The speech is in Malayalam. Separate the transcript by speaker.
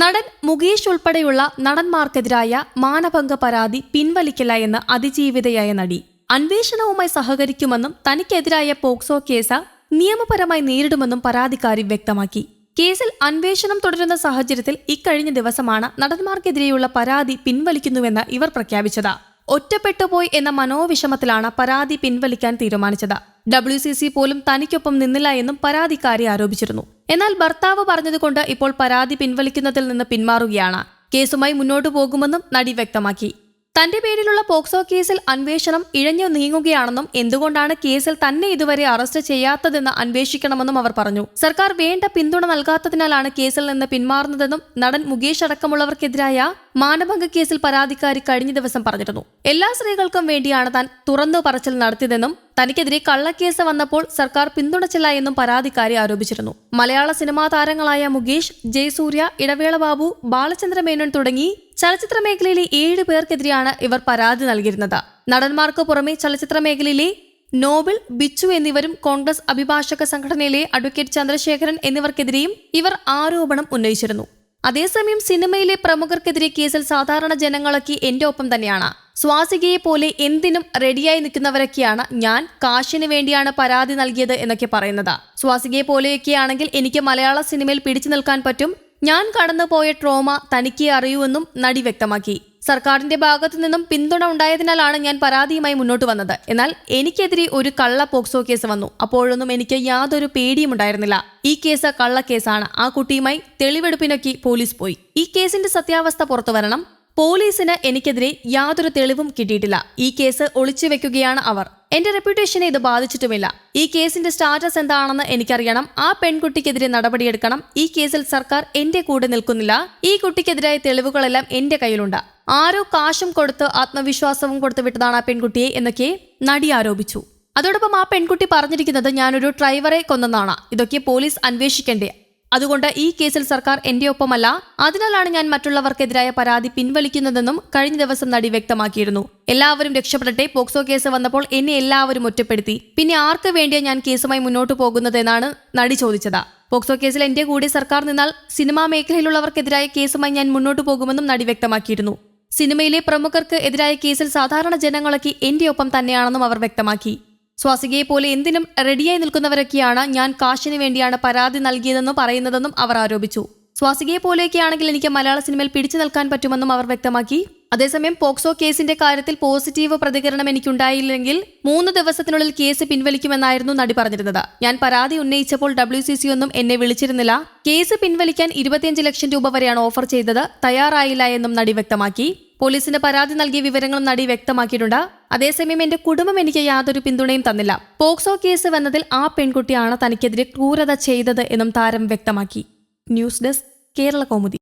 Speaker 1: നടൻ മുകേഷ് ഉൾപ്പെടെയുള്ള നടന്മാർക്കെതിരായ മാനഭംഗ പരാതി പിൻവലിക്കില്ല എന്ന് അതിജീവിതയായ നടി. അന്വേഷണവുമായി സഹകരിക്കുമെന്നും തനിക്കെതിരായ പോക്സോ കേസ് നിയമപരമായി നേരിടുമെന്നും പരാതിക്കാരി വ്യക്തമാക്കി. കേസിൽ അന്വേഷണം തുടരുന്ന സാഹചര്യത്തിൽ ഇക്കഴിഞ്ഞ ദിവസമാണ് നടന്മാർക്കെതിരെയുള്ള പരാതി പിൻവലിക്കുന്നുവെന്ന് ഇവർ പ്രഖ്യാപിച്ചത്. ഒറ്റപ്പെട്ടുപോയി എന്ന മനോവിഷമത്തിലാണ് പരാതി പിൻവലിക്കാൻ തീരുമാനിച്ചത്. ഡബ്ല്യു സി സി പോലും തനിക്കൊപ്പം നിന്നില്ല എന്നും പരാതിക്കാരി ആരോപിച്ചിരുന്നു. എന്നാൽ ഭർത്താവ് പറഞ്ഞതുകൊണ്ട് ഇപ്പോൾ പരാതി പിൻവലിക്കുന്നതിൽ നിന്ന് പിന്മാറുകയാണ്. കേസുമായി മുന്നോട്ടു പോകുമെന്നും നടി വ്യക്തമാക്കി. തന്റെ പേരിലുള്ള പോക്സോ കേസിൽ അന്വേഷണം ഇഴഞ്ഞു നീങ്ങുകയാണെന്നും എന്തുകൊണ്ടാണ് കേസിൽ തന്നെ ഇതുവരെ അറസ്റ്റ് ചെയ്യാത്തതെന്ന് അന്വേഷിക്കണമെന്നും അവർ പറഞ്ഞു. സർക്കാർ വേണ്ട പിന്തുണ നൽകാത്തതിനാലാണ് കേസിൽ നിന്ന് പിന്മാറുന്നതെന്നും നടൻ മുകേഷ് അടക്കമുള്ളവർക്കെതിരായ മാനഭംഗ കേസിൽ പരാതിക്കാരി കഴിഞ്ഞ ദിവസം പറഞ്ഞിരുന്നു. എല്ലാ സ്ത്രീകൾക്കും വേണ്ടിയാണ് താൻ തുറന്നു പറച്ചിൽ നടത്തിയതെന്നും തനിക്കെതിരെ കള്ളക്കേസ് വന്നപ്പോൾ സർക്കാർ പിന്തുണച്ചില്ല എന്നും പരാതിക്കാരി ആരോപിച്ചിരുന്നു. മലയാള സിനിമാ താരങ്ങളായ മുകേഷ് ജയസൂര്യ ഇടവേള ബാബു ബാലചന്ദ്ര മേനോൻ തുടങ്ങി ചലച്ചിത്ര മേഖലയിലെ ഏഴ് പേർക്കെതിരെയാണ് ഇവർ പരാതി നൽകിയിരുന്നത്. നടന്മാർക്ക് പുറമെ ചലച്ചിത്ര മേഖലയിലെ നോബിൾ ബിച്ചു എന്നിവരും കോൺഗ്രസ് അഭിഭാഷക സംഘടനയിലെ അഡ്വക്കേറ്റ് ചന്ദ്രശേഖരൻ എന്നിവർക്കെതിരെയും ഇവർ ആരോപണം ഉന്നയിച്ചിരുന്നു. അതേസമയം സിനിമയിലെ പ്രമുഖർക്കെതിരെ കേസിൽ സാധാരണ ജനങ്ങളൊക്കെ എന്റെ ഒപ്പം തന്നെയാണ്. സ്വാസികയെ പോലെ എന്തിനും റെഡിയായി നിൽക്കുന്നവരൊക്കെയാണ് ഞാൻ. കാശിന് വേണ്ടിയാണ് പരാതി നൽകിയത് എന്നൊക്കെ പറയുന്നത്. സ്വാസികയെ പോലെയൊക്കെയാണെങ്കിൽ എനിക്ക് മലയാള സിനിമയിൽ പിടിച്ചു നിൽക്കാൻ പറ്റും. ഞാൻ കടന്നുപോയ ട്രോമ തനിക്ക് അറിയൂവെന്നും നടി വ്യക്തമാക്കി. സർക്കാരിന്റെ ഭാഗത്തു നിന്നും പിന്തുണ ഉണ്ടായതിനാലാണ് ഞാൻ പരാതിയുമായി മുന്നോട്ട് വന്നത്. എന്നാൽ എനിക്കെതിരെ ഒരു കള്ള പോക്സോ കേസ് വന്നു. അപ്പോഴൊന്നും എനിക്ക് യാതൊരു പേടിയും ഉണ്ടായിരുന്നില്ല. ഈ കേസ് കള്ളക്കേസാണ് ആ കുട്ടിയുമായി തെളിവെടുപ്പിനൊക്കെ പോലീസ് പോയി. ഈ കേസിന്റെ സത്യാവസ്ഥ പുറത്തു വരണം. പോലീസിന് എനിക്കെതിരെ യാതൊരു തെളിവും കിട്ടിയിട്ടില്ല. ഈ കേസ് ഒളിച്ചു വെക്കുകയാണ് അവർ. എന്റെ റെപ്യൂട്ടേഷനെ ഇത് ബാധിച്ചിട്ടുമില്ല. ഈ കേസിന്റെ സ്റ്റാറ്റസ് എന്താണെന്ന് എനിക്കറിയണം. ആ പെൺകുട്ടിക്കെതിരെ നടപടിയെടുക്കണം. ഈ കേസിൽ സർക്കാർ എന്റെ കൂടെ നിൽക്കുന്നില്ല. ഈ കുട്ടിക്കെതിരായ തെളിവുകളെല്ലാം എന്റെ കയ്യിലുണ്ട്. ആരോ കാശും കൊടുത്ത് ആത്മവിശ്വാസവും കൊടുത്തു വിട്ടതാണ് ആ പെൺകുട്ടിയെ എന്നൊക്കെ നടി ആരോപിച്ചു. അതോടൊപ്പം ആ പെൺകുട്ടി പറഞ്ഞിരിക്കുന്നത് ഞാനൊരു ഡ്രൈവറെ കൊന്നെന്നാണ് ഇതൊക്കെ പോലീസ് അന്വേഷിക്കേണ്ടേ? അതുകൊണ്ട് ഈ കേസിൽ സർക്കാർ എന്റെ ഒപ്പമല്ല അതിനാലാണ് ഞാൻ മറ്റുള്ളവർക്കെതിരായ പരാതി പിൻവലിക്കുന്നതെന്നും കഴിഞ്ഞ ദിവസം നടി വ്യക്തമാക്കിയിരുന്നു. എല്ലാവരും രക്ഷപ്പെടട്ടെ പോക്സോ കേസ് വന്നപ്പോൾ എന്നെ എല്ലാവരും ഒറ്റപ്പെടുത്തി. പിന്നെ ആർക്ക് വേണ്ടിയാ ഞാൻ കേസുമായി മുന്നോട്ട് പോകുന്നതെന്നാണ് നടി ചോദിച്ചത്. പോക്സോ കേസിൽ എന്റെ കൂടെ സർക്കാർ നിന്നാൽ സിനിമാ മേഖലയിലുള്ളവർക്കെതിരായ കേസുമായി ഞാൻ മുന്നോട്ട് പോകുമെന്നും നടി വ്യക്തമാക്കിയിരുന്നു. സിനിമയിലെ പ്രമുഖർക്ക് എതിരായ കേസിൽ സാധാരണ ജനങ്ങളൊക്കെ എന്റെ ഒപ്പം തന്നെയാണെന്നും അവർ വ്യക്തമാക്കി. സ്വാസികയെ പോലെ എന്തിനും റെഡിയായി നിൽക്കുന്നവരൊക്കെയാണ് ഞാൻ കാശിന് വേണ്ടിയാണ് പരാതി നൽകിയതെന്ന് പറയുന്നതെന്നും അവർ ആരോപിച്ചു. സ്വാസികയെ പോലെയൊക്കെയാണെങ്കിൽ എനിക്ക് മലയാള സിനിമയിൽ പിടിച്ചു നിൽക്കാൻ പറ്റുമെന്നും അവർ വ്യക്തമാക്കി. അതേസമയം പോക്സോ കേസിന്റെ കാര്യത്തിൽ പോസിറ്റീവ് പ്രതികരണം എനിക്കുണ്ടായില്ലെങ്കിൽ മൂന്ന് ദിവസത്തിനുള്ളിൽ കേസ് പിൻവലിക്കുമെന്നായിരുന്നു നടി പറഞ്ഞിരുന്നത്. ഞാൻ പരാതി ഉന്നയിച്ചപ്പോൾ ഡബ്ല്യു സി സി ഒന്നും എന്നെ വിളിച്ചിരുന്നില്ല. കേസ് പിൻവലിക്കാൻ ഇരുപത്തിയഞ്ച് ലക്ഷം രൂപ വരെയാണ് ഓഫർ ചെയ്തത്. തയ്യാറായില്ല എന്നും നടി വ്യക്തമാക്കി. പോലീസിന് പരാതി നൽകിയ വിവരങ്ങളും നടി വ്യക്തമാക്കിയിട്ടുണ്ട്. അതേസമയം എന്റെ കുടുംബം എനിക്ക് യാതൊരു പിന്തുണയും തന്നില്ല. പോക്സോ കേസ് വന്നതിൽ ആ പെൺകുട്ടിയാണ് തനിക്കെതിരെ ക്രൂരത ചെയ്തത് എന്നും താരം വ്യക്തമാക്കി. News desk Kerala Kaumudi